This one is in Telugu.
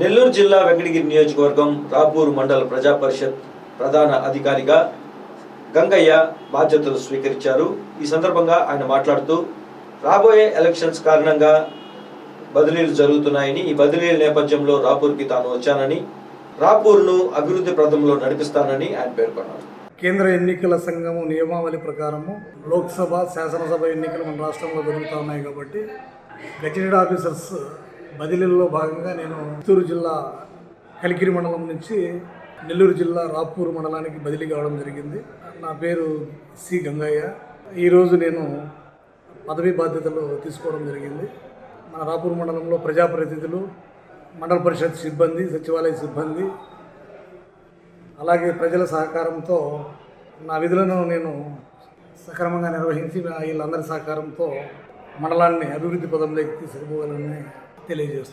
నెల్లూరు జిల్లా వెంకటగిరి నియోజకవర్గం రాపూర్ మండల ప్రజా పరిషత్ ప్రధాన అధికారిగా గంగయ్య బాధ్యతలు స్వీకరించారు. ఈ సందర్భంగా ఆయన మాట్లాడుతూ రాబోయే ఎలక్షన్స్ కారణంగా బదిలీలు జరుగుతున్నాయని ఈ బదిలీల నేపథ్యంలో రాపూర్కి తాను వచ్చానని రాపూర్ను అభివృద్ధి ప్రథంలో నడిపిస్తానని ఆయన పేర్కొన్నారు. కేంద్ర ఎన్నికల సంఘము నియమావళి ప్రకారము లోక్సభ శాసనసభ ఎన్నికలు మన రాష్ట్రంలో జరుగుతూ ఉన్నాయి కాబట్టి గెజిటెడ్ ఆఫీసర్స్ బదిలీల్లో భాగంగా నేను చిత్తూరు జిల్లా కలికిరి మండలం నుంచి నెల్లూరు జిల్లా రాపూర్ మండలానికి బదిలీ కావడం జరిగింది. నా పేరు సి గంగయ్య. ఈరోజు నేను పదవీ బాధ్యతలు తీసుకోవడం జరిగింది. మన రాపూర్ మండలంలో ప్రజాప్రతినిధులు మండల పరిషత్ సిబ్బంది సచివాలయ సిబ్బంది అలాగే ప్రజల సహకారంతో నా విధులను నేను సక్రమంగా నిర్వహించి వీళ్ళందరి సహకారంతో మండలాన్ని అభివృద్ధి పదంలోకి తీసుకుపోవాలని తెలియజేస్తున్నాను